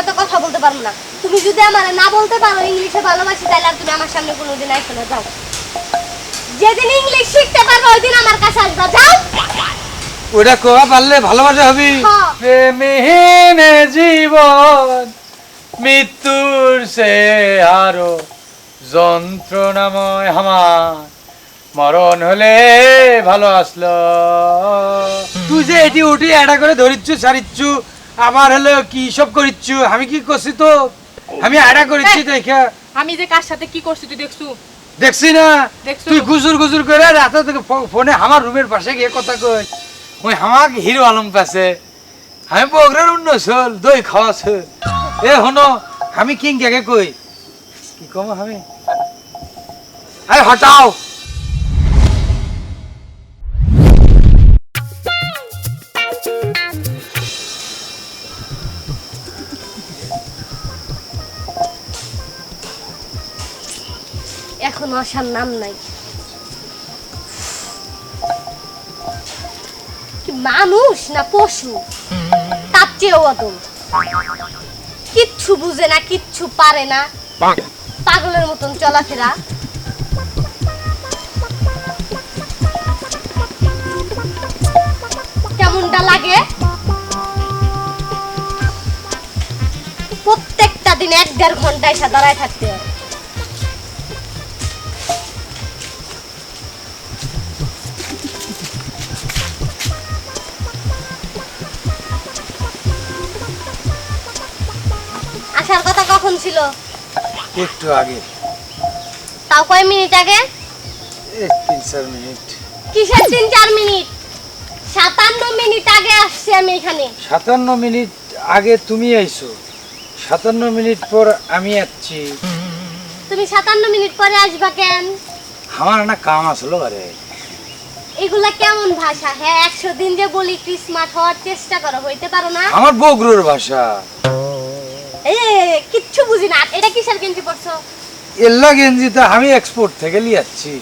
এত কথা বলতে পারব না। তুমি যদি আমার না বলতে পারো ইংলিশে ভালোবাসি তাহলে আর তুমি আমার সামনে কোনোদিন আসবে না যাও। যেদিন ইংলিশ শিখতে পারবে ওই দিন আমার কাছে আসবা যাও। ওটা কোয়া পারলে ভালোবাসা হবি। প্রেমহীন জীবন মৃত্যুর সে আরও যন্ত্রণাময় আমার। মরণ হলে ভালো আসলো। তুই যে এটি উঠি এটা করে ধরিচ্ছু সারিচ্ছু আমার হলো কি সব করিচ্ছু? আমি কি করছি তো? আমি আড়া করিচ্ছি দেখা। আমি যে কার সাথে কি করছি তুই দেখছু? দেখছি না? তুই গুজুর গুজুর করে রাতে থেকে ফোনে আমার রুমের পাশে গিয়ে কথা কই। ওই আমাক হিরো আলম পাশে আমি বগরের অন্য চল দই খাওয়া চল এ হনো আমি কিং কে কই? কি কম আমি? আরে হটাও। এখন আসার নাম নাই। মানুষ না পশু? তার চেয়েও অদম কিচ্ছু বুঝে না, কিচ্ছু পারে না। পাগলের মতন চলাফেরা। কেমনটা লাগে? প্রত্যেকটা দিন এক দেড় ঘণ্টা এসে দাঁড়ায় থাকতে হয়। কখন ছিল? একটু আগে। তাও কয় মিনিট আগে? তিন চার মিনিট। কিসের তিন চার মিনিট? সাতান্ন মিনিট আগে আসছি আমি এখানে। সাতান্ন মিনিট আগে তুমি আইছো। সাতান্ন মিনিট পর আমি আসছি। তুমি সাতান্ন মিনিট পরে আসবা কেন? আমার না কাম আসলো আরে এগুলা কেমন ভাষা? হ্যাঁ একশো দিন যে বলি একটু স্মার্ট হওয়ার চেষ্টা করো হইতে পারো না? আমার বগরুর ভাষা। কিচ্ছু বুঝি না। এটা কিসের গেঞ্জি পড়ছো এল্লা গেঞ্জিটা আমি এক্সপোর্ট থেকে লিয়াচ্ছি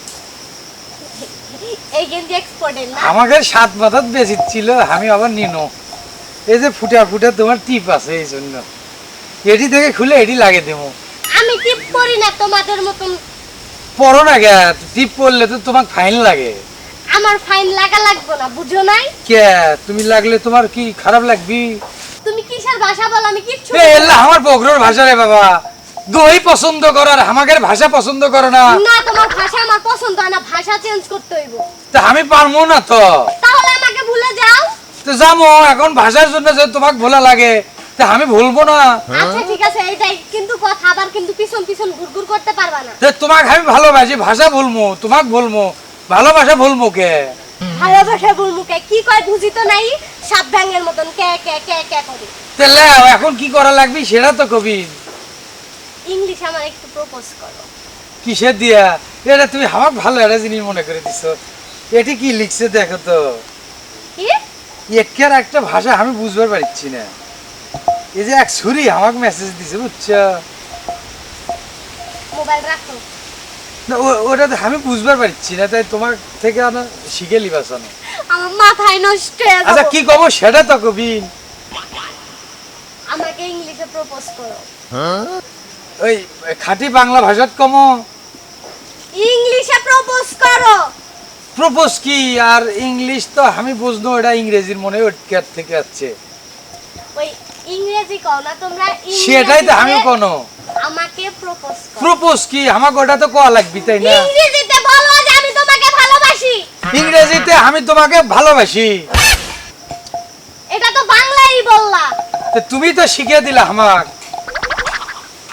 এই গেঞ্জি এক্সপোর্টের না? আমাকে সাত মাথাত আমি আবার নিনো। এই যে ফুটা ফুটা তোমার টিপ আছে এই জন্য। এটি থেকে খুলে এটি লাগে দেবো। আমি টিপ করি না তোমাদের মতন। পড়ো না গে টিপ পড়লে তো তোমার ফাইন লাগে। আমার ফাইন লাগা লাগবে না বুঝো নাই? কে তুমি লাগলে তোমার কি খারাপ লাগবি? ভাষা বলো আমি কিচ্ছু এ, এল্লা আমার বগরুর ভাষা রে বাবা। দই পছন্দ করার আমাদের ভাষা পছন্দ করো না। না তোমার ভাষা আমার পছন্দ না ভাষা চেঞ্জ করতে হইব। তা আমি পারব না তো। তাহলে আমাকে ভুলে যাও। তো এখন ভাষার জন্য যে তোমাকে ভোলা লাগে তা আমি ভুলবো না। আচ্ছা ঠিক আছে এইটাই কিন্তু কথা আবার কিন্তু পিছন পিছন ঘুরঘুর করতে পারবা না। তো তোমাকে আমি ভালোবাসি ভাষা ভুলমু তোমাকে ভুলমু ভালোবাসা ভুলমু কে? ভালোবাসা মুখে কি? কয় বুঝি তো নাই? সাপ মতন কে কে কে কে করে। তাহলে এখন কি করা লাগবে সেটা তো কবি ইংলিশ আমার একটু প্রপোজ করো। কিসের দিয়া? এটা তুমি আমাকে ভালো একটা জিনিস মনে করে দিছো। এটি কি লিখছে দেখো তো। একের একটা ভাষা আমি বুঝবার পারছি না। এই যে এক ছুরি আমাকে মেসেজ দিছে বুঝছ? মোবাইল রাখো। না ওটা আমি বুঝবার পারছি না তাই তোমার থেকে আনা শিখে লিবাসানো আমার মাথায় নষ্ট আচ্ছা কি কব সেটা তো কবি। আমাকে ইংলিশে প্রপোজ করো। ওই খাঁটি বাংলা ভাষাত কম। ইংলিশে প্রপোজ করো। প্রপোজ কি? আর ইংলিশ তো আমি বুঝনো এটা ইংরেজির মনে ওটকার থেকে আসছে। ওই ইংরেজি কও না তোমরা সেটাই তো আমি কোনো আমাকে প্রপোজ করো। প্রপোজ কি? আমাকে ওটা তো কোয়া লাগবি তাই না? ইংরেজিতে বলো যে আমি তোমাকে ভালোবাসি। ইংরেজিতে আমি তোমাকে ভালোবাসি। তুমি তো শিখিয়ে দিলা আমাক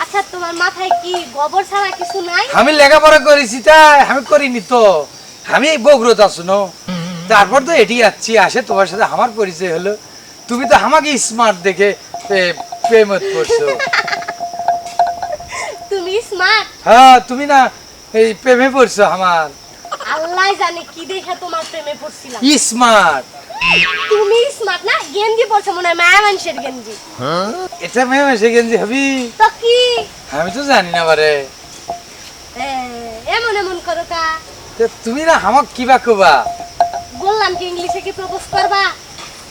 আচ্ছা তোমার মাথায় কি গোবর ছাড়া কিছু নাই? আমি লেখাপড়া করেছি তাই আমি করিনি তো। আমি বগুড়ত আসুনো তারপর তো এটি যাচ্ছি আসে তোমার সাথে আমার পরিচয় হলো। তুমি তো আমাকে স্মার্ট দেখে প্রেমত পড়ছো তুমি স্মার্ট হ্যাঁ তুমি না এই প্রেমে পড়ছো আমার। আল্লাহ জানে কি দেখে তোমার প্রেমে পড়ছিলাম। স্মার্ট তুমি স্মার্ট না গেঞ্জি মনে হয় মায়া মানুষের গেঞ্জি এটা মেয়ে মেসে গেঞ্জি হবি? তো কি? আমি তো জানি না বারে। এ, এমন এমন করো কা তুমি না কিবা কবা? বললাম কি ইংলিশে কি প্রপোজ করবা?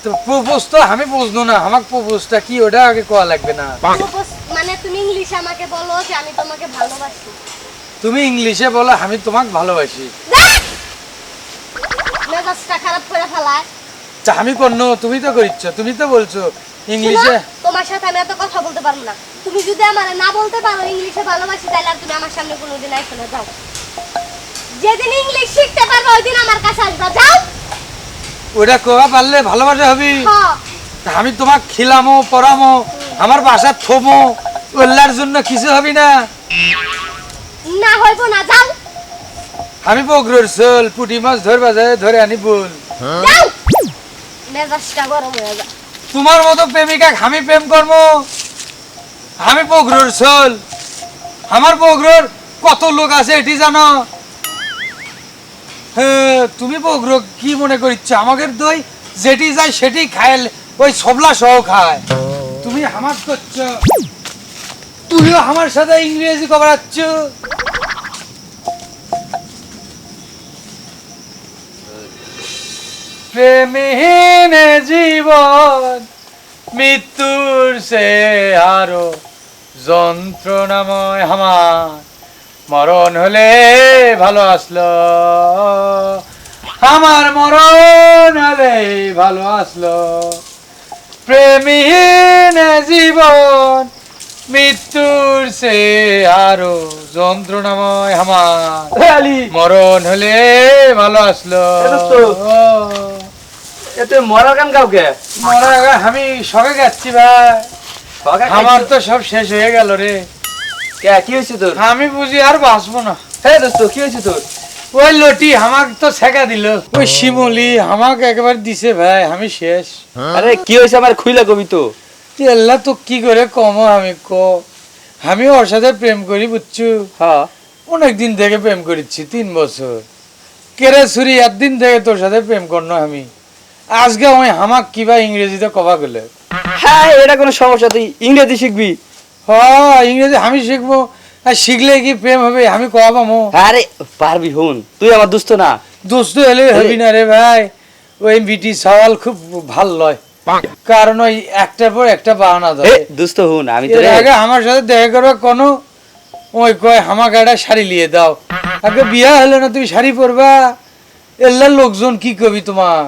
তো প্রপোজ তো আমি বুঝলো না প্রপোজটা কি ওটা আগে কোয়া লাগবে না? Propose- মানে তুমি ইংলিশে আমাকে বলো যে আমি তোমাকে ভালোবাসি। তুমি ইংলিশে বলো আমি তোমাকে ভালোবাসি! মেজাজটা খারাপ করে ফেলায়। তা আমি করন তুমি তো করিচ্ছ তুমি তো বলছো ইংলিশে। তোমার সাথে আমি এত কথা বলতে পারব না। তুমি যদি আমার না বলতে পারো ইংলিশে ভালোবাসি তাহলে আর তুমি আমার সামনে কোনোদিন আইসো না যাও। যেদিন ইংলিশ শিখতে পারবে ওই দিন আমার কাছে আসবা যাও। ওটা কোয়া পারলে ভালোবাসা হবি? হ্যাঁ আমি তোমাকে খিলামো পড়ামো আমার বাসা থমো ওল্লার জন্য কিছু হবি না? না হইব না যাও। আমি বগরোর চল পুটি মাছ ধরবা যায় ধরে আনি বল যাও। তোমার মতো প্রেমিকা আমি প্রেম করব? আমি বগরোর চল আমার বগরোর কত লোক আছে এটি জানো? তুমি বগরো কি মনে করিচ্ছ? আমাদের দই যেটি যায় সেটি খায়, ওই সবলা সহ খায়। তুমি আমার করছ। তুমিও আমার সাথে ইংরেজি কবরাচ্ছ। প্রেমহীন জীবন, মৃত্যুর সে আরও যন্ত্রণাময় আমার। মরণ হলে ভালো আসলো, আমার মরণ হলে ভালো আসলো। প্রেমহীন জীবন মৃত্যুর সে আরও যন্ত্রণাময় আমার মরণ হলে ভালো আসলো। এতে গান কাউকে? মরা আমি সবে যাচ্ছি ভাই। আমার তো সব শেষ হয়ে গেল রে। কি হয়েছে তোর? আমি বুঝি আর বাঁচবো না। হ্যাঁ দোস্ত কি হয়েছে তোর? ওই লটি আমাকে তো ছেকা দিল। ওই শিমলি আমাকে একবার দিছে ভাই আমি শেষ। আরে কি হয়েছে আমার খুইলা কবি তো? এল্লা তো কি করে কম আমি ক। আমি ওর সাথে প্রেম করি বুঝছু? হ্যাঁ। অনেক দিন থেকে প্রেম করেছি তিন বছর। কেরে ছুরি একদিন থেকে তোর সাথে প্রেম করনো আমি। আজকে ওই হামাক কিবা ইংরেজিতে কবা গেলে? হ্যাঁ এটা কোনো সমস্যা তুই ইংরেজি শিখবি। হ্যাঁ ইংরেজি আমি শিখব। আর শিখলে কি প্রেম হবে আমি কবা পামো? আরে পারবি হুন। তুই আমার দোস্ত না। দোস্ত এলে হবি না রে ভাই। ওই বিটি সওয়াল খুব ভালো লয়। কারণ ওই একটার পর একটা বাহানা দেয় হুন আমি তোরে আগে আমার সাথে দেখা করবে কোনো ওই কয় আমাকে একটা শাড়ি লিয়ে দাও। আগে বিয়া হলো না তুমি শাড়ি পরবা? লোকজন কি কবি তোমার?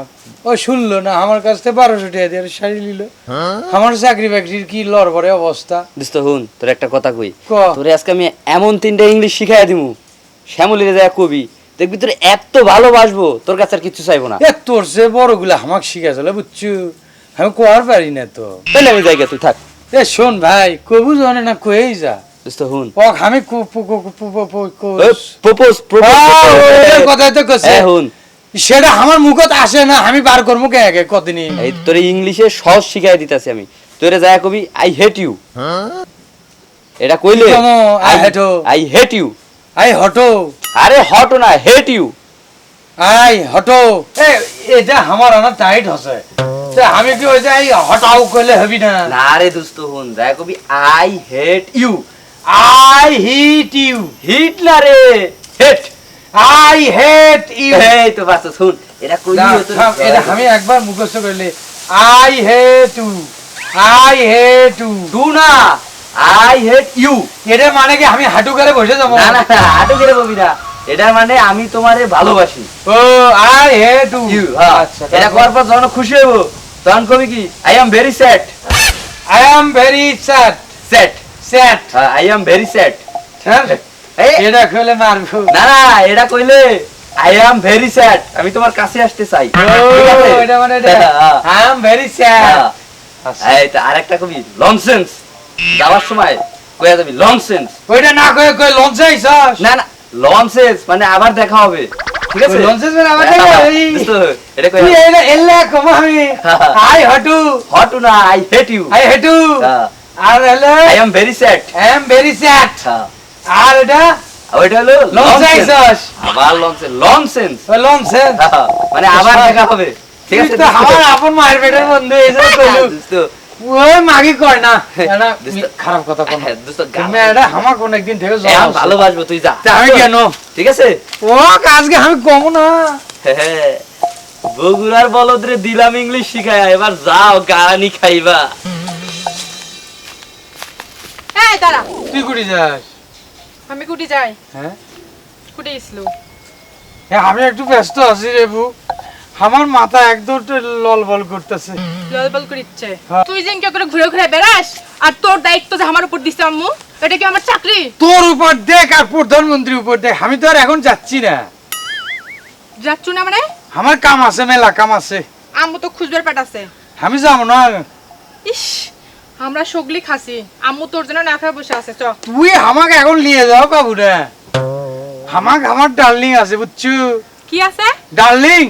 ও শুনলো না আমার কাছ থেকে বারোশো টাকা দিয়ে শাড়ি নিল। আমার চাকরি বাকরির কি লড়বড়ে অবস্থা? দোস্ত হুন তোর একটা কথা কই। তোরে আজকে আমি এমন তিনটা ইংলিশ শিখাই দিমু। শ্যামলিরে যায় কবি দেখবি তোর এত ভালোবাসবো তোর কাছে আর কিছু চাইব না। তোর সে বড়গুলা আমাকে শিখাছিল বুঝছু? আমি কোয়ার পারি না তো। তাহলে আমি জায়গা তুই থাক। এ শোন ভাই কবু জানে না কয়েই যা। হুন। আমি কো- পো- কো- পো- পো- পো- কো- প্রপোজ আহ, ওইটার কথাই তো কইছে। হুন। সেটা আমার মুখত আসে না আমি বার করব কে আগে কদিনই এই তোর ইংলিশে সহজ শিখাই দিতেছি আমি। তোরে যায় কবি আই হেট ইউ এটা কইলে hate you? I hate you I হটো আরে হট না হেট ইউ আই হটো এ এটা আমার আনা টাইট হসে। আমি কি আই হটাও কইলে হবি না। না রে দোস্ত হুন যায় কবি I hate you I hit you hit না রে। হেট আই হেট ইউ এই তো বাস শুন এটা এটা আমি একবার মুখস্থ করলে I hate you I hate you too না। আই হেট ইউ এটা মানে কি আমি হাঁটু করে বসে যাব? না না আটু করে বলবি না। এটা মানে আমি তোমারে ভালোবাসি। ও আই হেট ইউ ইউ আচ্ছা এটা করার পর যখন খুশি হইব তখন কবি কি? I am very sad I am very sad sad sad I am very sad এটা খেলে মারবো। না না এটা কইলে আই অ্যাম ভেরি স্যাড আমি তোমার কাছে আসতে চাই। এটা মানে হ্যাঁ, আই এম ভেরি স্যাড। এই তো আরেকটা কবি লনসেন্স যাওয়ার সময় কইয়া যাবি লনসেন্স ওইটা না কয়ে কই লঞ্চ না না লনসেন্স মানে আবার দেখা হবে। ঠিক আছে? মানে? এটা কই এল্লা কম আমি। আই হটু হটু না I hate you I hate আর হলো I am very sad I am very sad আর এটা ওইটা হলো লঞ্চ nonsense। আইছস আবার লনসেন্স লনসেন্স ওই মানে আবার দেখা হবে। ঠিক আছে তো আমার আপন মায়ের পেটের বন্ধু কইলু দোস্ত ওই মাগি কয় না খারাপ কথা কোন হ্যাঁ, দোস্ত তুমি এটা আমার কোন একদিন থেকে ভালোবাসবো তুই যা। আমি কেন? ঠিক আছে? ও আজকে আমি কম না। হ্যাঁ বগুড়ার বলদরে দিলাম ইংলিশ শিখায় এবার যাও গানি খাইবা। এই দাঁড়া। তুই কুটি যাস? আমি কুটি যাই। হ্যাঁ? কুটি হ্যাঁ, আমি একটু ব্যস্ত আছি রে বউ আমার মাথা একদম লল বল করতেছে। ললবল করিচ্ছে। হ্যাঁ। তুই যেন কে করে ঘুরে ঘুরে বেড়াস আর তোর দায়িত্ব যে আমার উপর দিছে আম্মু এটা কি আমার চাকরি? তোর উপর দেখ আর প্রধানমন্ত্রীর উপর দেখ আমি তো আর এখন যাচ্ছি না। যাচ্ছ না মানে? আমার কাম আছে মেলা কাম আছে। আম্মু তো খুঁজবার পাঠাছে আমি যাব না। ইস আমরা সগলি খাসি। আম্মু তোর জন্য না খায় বসে আছে চ। তুই আমাকে এখন নিয়ে যাও বাবু না আমাক আমার ডার্লিং আছে বুঝছ? কি আছে? ডার্লিং?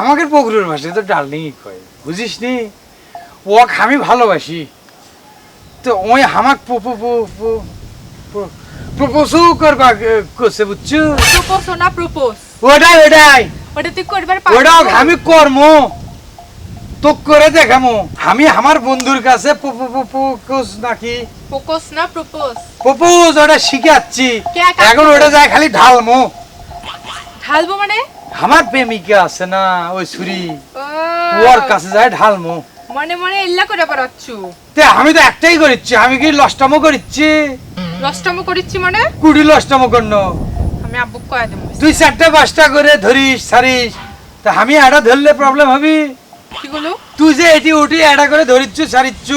আমাকে পকরুর ভাষায় তো ডার্লিংই কয় বুঝিস নি ওক আমি ভালোবাসি। তো ওই প্রপোজও করবা করছে বুঝছ? প্রপোজ না প্রপোজ ওটাই ওটাই। ওটা তুই করবার পারবি। আমি কর্ম। করে দেখামো। আমি আমার বন্ধুর কাছে প্রপোজ নাকি? প্রপোজ না প্রপোজ প্রপোজ ওটা শিখাচ্ছি। এখন ওটা যায় খালি ঢালমো। ঢালবো মানে? আমার প্রেমিকা আছে না ওই ছুরি ওর কাছে যায় ঢালমো মনে মনে ইল্লা করে বেড়াচ্ছু তে আমি তো একটাই করিচ্ছি আমি কি লষ্টমো করিচ্ছি? নষ্টম করিচ্ছি মানে? কুড়ি লষ্টমো করন। আমি আব্বু কয়ে দেবো। তুই চারটা পাঁচটা করে ধরিস সারিস তা আমি এটা ধরলে প্রবলেম হবি? কি গুলো তুই যে এটি উঠি এটা করে ধরিচ্ছু ছাড়িচ্ছু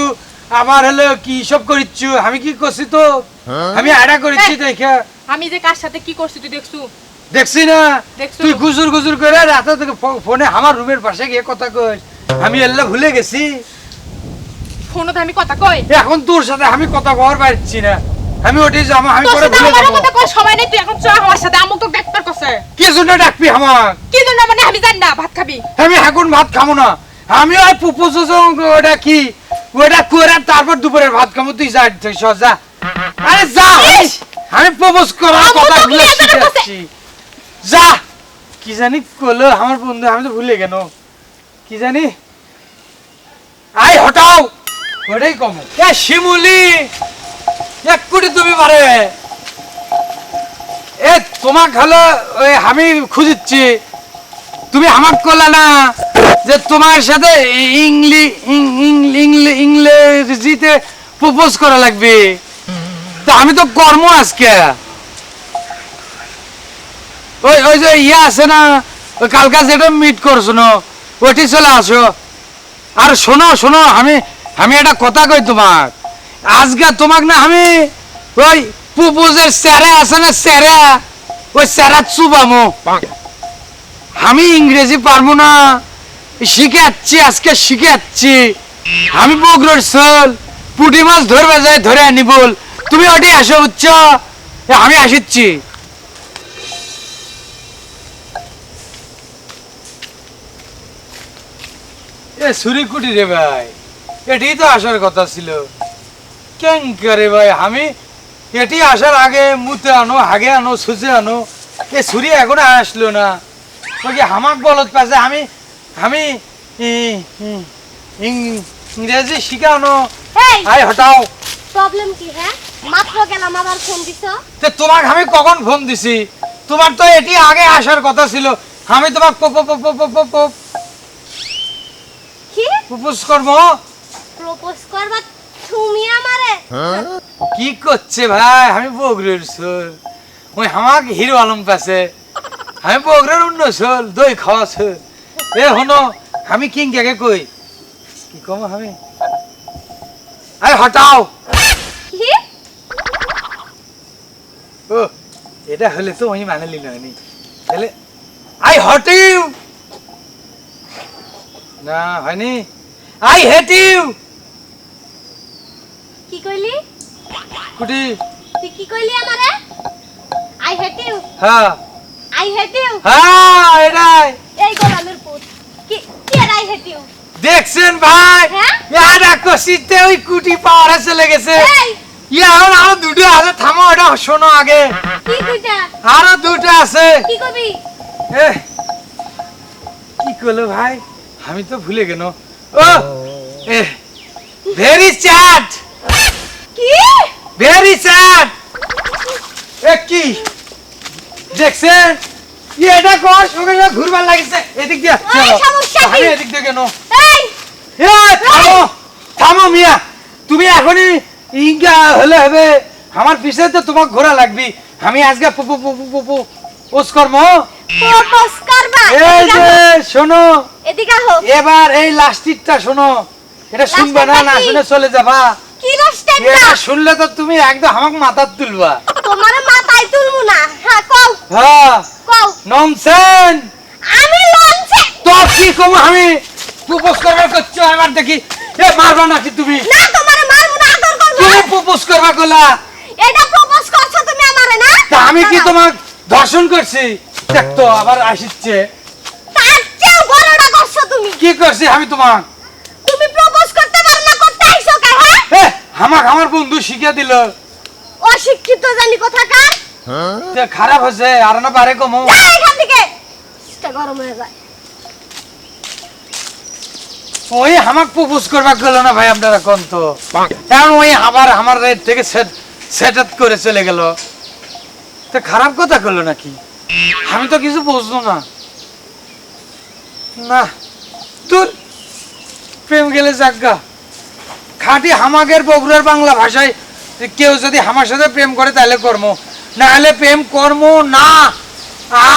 আমার হলো কি সব করিচ্ছু? আমি কি করছি তো? আমি এটা করিচ্ছি দেখে। আমি যে কার সাথে কি করছি তুই দেখছু? দেখছি না? তুই গুজুর গুজুর করে রাতে ফো- ফোনে আমার রুমের পাশে গিয়ে কথা কই আমি এল্লা ভুলে গেছি। ফোনত আমি কথা কই। এখন তোর সাথে আমি কথা কর পারছি না। আমি ওটি যাব আমি পরে ভুলে যাব। কথা কই সময় নেই তুই এখন চ আমার সাথে। আমুক তো ডাক্তার কছে কি জন্য ডাকবি আমার কি জন্য মানে আমি জানি না ভাত খাবি। আমি এখন ভাত খাব না। আমি ওই পুপুস ওটা কি? ওটা করে তারপর দুপুরের ভাত খাব তুই যা তুই যা। আরে যা আমি- প্রপোজ করার কথা ভুলে শিখাচ্ছি যা! কি জানি করল? আমার বন্ধু, আমি তো ভুলে গেল। কি জানি? আই হটাও! ওটাই কম। এ, শিমুলি! এক কোটি তুমি পারে এ, তোমাক হলো, ওই আমি খুঁজিচ্ছি তুমি আমার করলে না যে তোমার সাথে ইংলি ইংরেজিতে প্রপোজ করা লাগবে। তা আমি তো কর্ম আজকে। ওই ওই যে ইয়ে আছে না, ওই কালকা যেটা মিট করছ না, ওইটি চলে আসো। আর শোনো শোনো, আমি আমি একটা কথা কই তোমাক। আজকে তোমাক না আমি ওই প্রপোজের স্যারা আছে না স্যারা, ওই স্যারা চুবামো। আমি ইংরেজি পারব না, শিখাচ্ছি, আজকে শিখাচ্ছি। আমি বগরোর সোল পুটি মাছ ধরবে যাই ধরে আনি বল। তুমি ওটি আসো উচ্চ আমি আসিচ্ছি। এ সুরি কুটি রে ভাই। এটি তো আসার কথা ছিল। কেন করে ভাই আমি এটি আসার আগে মুতে আনো আগে আনো সুচে আনো এ ছুরি এখন আসলো না। ওই যে হামাক বলত পাশে আমি আমি ইংরেজি শিখানো। আই হটাও। প্রবলেম কি হ্যাঁ? মাত্র গেলাম আবার ফোন দিছো? তে তোমাকে আমি কখন ফোন দিছি? তোমার তো এটি আগে আসার কথা ছিল। আমি তোমাকে কি প্রপোজ করব? প্রপোজ করবা তুমি আমারে। কি করছে ভাই? আমি বগরের সোল ওই আমাকে হিরো আলম পাশে। আমি বগরের অন্য সোল দই খাওয়া সোল এ হনো আমি কিং কে কই? কি কম আমি? আরে হটাও! ও এটা হলে তো আমি মানে নিল নি তাহলে আই হট ইউ না হয়নি। I hate you. কি কইলি? কুটি। তুই কি কইলি আমারে? I hate you. হ্যাঁ। I hate you. হ্যাঁ এটাই। এই গোলামের পুত। কি কি আর আই হেট ইউ? দেখছেন ভাই? হ্যাঁ? ইয়াটা কষিতে ওই কুটি পাওয়ারে চলে গেছে। এই! ইয়া এখন আরও দুটো আছে থামো এটা শোনো আগে। কি কইতা আরও দুটো আছে। কি কবি? এ, কি করল ভাই? আমি তো ভুলে গেল ও ভেরি চ্যাট কি ভেরি চ্যাট এ কি দেখছেন এটা কর সঙ্গে সঙ্গে ঘুরবার লাগিছে এদিক দিয়া? আমি এদিক দিয়ে কেন এই এ থামো থামো মিয়া তুমি এখনই ইঙ্গা হলে হবে আমার পিছে তো তোমার ঘোরা লাগবি আমি আজকে পুপু পুপু পুপু পোস কর্ম প্রপোজ করবা? এই যে শোনো। এদিকে আহো এবার এই লাস্টিকটা শোনো। এটা শুনবে না না শুনে চলে যাবা। কি রস্টেডটা এটা শুনলে তো তুমি একদম আমাকে মাথার তুলবা। তোমার মাথায় তুলমু না। হ্যাঁ কও। হ্যাঁ। কও। নমসেন আমি তো কি কম আমি? প্রপোজ করবার করছ এবার দেখি। এ মারবা নাকি তুমি? না তোমারে মারবো না আদর করব। তুমি প্রপোজ করবা কলা? এটা প্রপোজ করছ তুমি আমারে না? আমি কি। তোমাক ধর্ষণ করছি? দেখতো আবার আসিচ্ছে। তার চেয়েও বড়টা করছ তুমি। কি করছি আমি তোমাক? তুমি প্রপোজ করতে পারো না করতে আইছো কে হ্যাঁ? আমাক আমার বন্ধু শিখিয়ে দিল। অশিক্ষিত জানি কোথাকার। তে খারাপ হয়েছে আর না পারে কমো। এখান থেকে। এটা গরম হয়ে যায়। ওই আমাক প্রপোজ করবা গেল না ভাই আপনারা কোন তো? কারণ ওই আবার আমার রেট থেকে সেট সেট করে চলে গেল। তো খারাপ কথা করল নাকি? আমি তো কিছু বুঝলো না। না তোর প্রেম গেলে জাগা খাঁটি হামাগের বগুড়ার বাংলা ভাষায় কেউ যদি আমার সাথে প্রেম করে তাহলে কর্ম। না হলে প্রেম কর্ম না।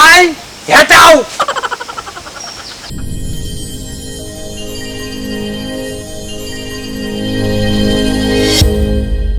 আয় হেটাও